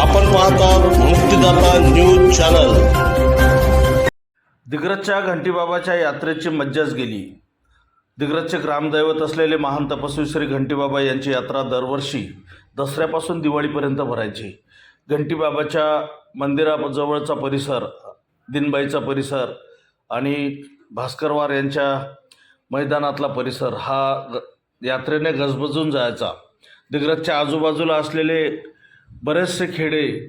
आपण पाहतात मुक्तीदाता news channel. दिग्रजच्या घंटीबाबाच्या यात्रेची मज्जाच गेली. दिग्रजचे ग्रामदैवत असलेले महान तपस्वी श्री घंटीबाबा यांची यात्रा दरवर्षी दसऱ्यापासून दिवाळीपर्यंत भरायची. घंटीबाबाच्या मंदिराजवळचा परिसर दिनबाईचा परिसर आणि भास्करवार यांच्या मैदानातला परिसर हा ग यात्रेने गजबजून जायचा. दिग्रजच्या आजूबाजूला असलेले बरेचसे खेडे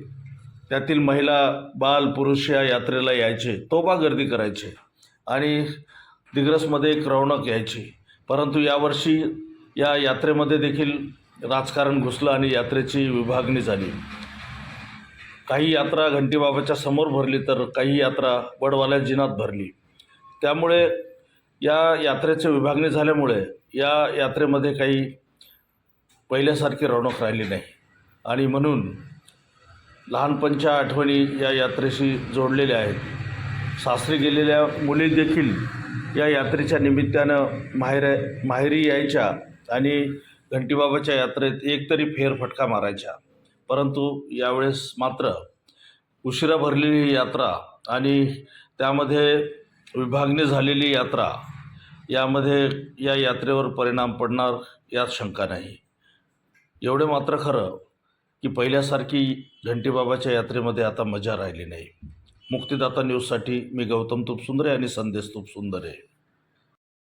त्यातील महिला बाल पुरुष या यात्रेला यायचे. तोबा गर्दी करायचे. आणि दिग्रसमध्ये एक रौनक यायची. परंतु यावर्षी या यात्रेमध्ये देखील राजकारण घुसलं आणि यात्रेची विभागणी झाली. काही यात्रा घंटीबाबाच्या समोर भरली तर काही यात्रा वडवाल्या जिनात भरली. त्यामुळे या यात्रेची विभागणी झाल्यामुळे या यात्रेमध्ये काही पहिल्यासारखी रौनक राहिली नाही. आणि म्हणून लहानपणच्या आठवणी या यात्रेशी जोडलेल्या आहेत. सासरी गेलेल्या मुली देखील या यात्रेच्या निमित्तानं माहेर माहेरी यायच्या आणि घंटीबाबाच्या यात्रेत एकतरी फेरफटका मारायच्या. परंतु यावेळेस मात्र उशिरा भरलेली ही यात्रा आणि त्यामध्ये विभागणी झालेली यात्रा यामध्ये या यात्रेवर परिणाम पडणार यात शंका नाही. एवढे मात्र खरं की पहिल्यासारखी घंटीबाबाच्या यात्रेमध्ये आता मजा राहिली नाही. मुक्तिदाता न्यूजसाठी मी गौतम तुपसुंदरे आणि संदेश तुपसुंदरे.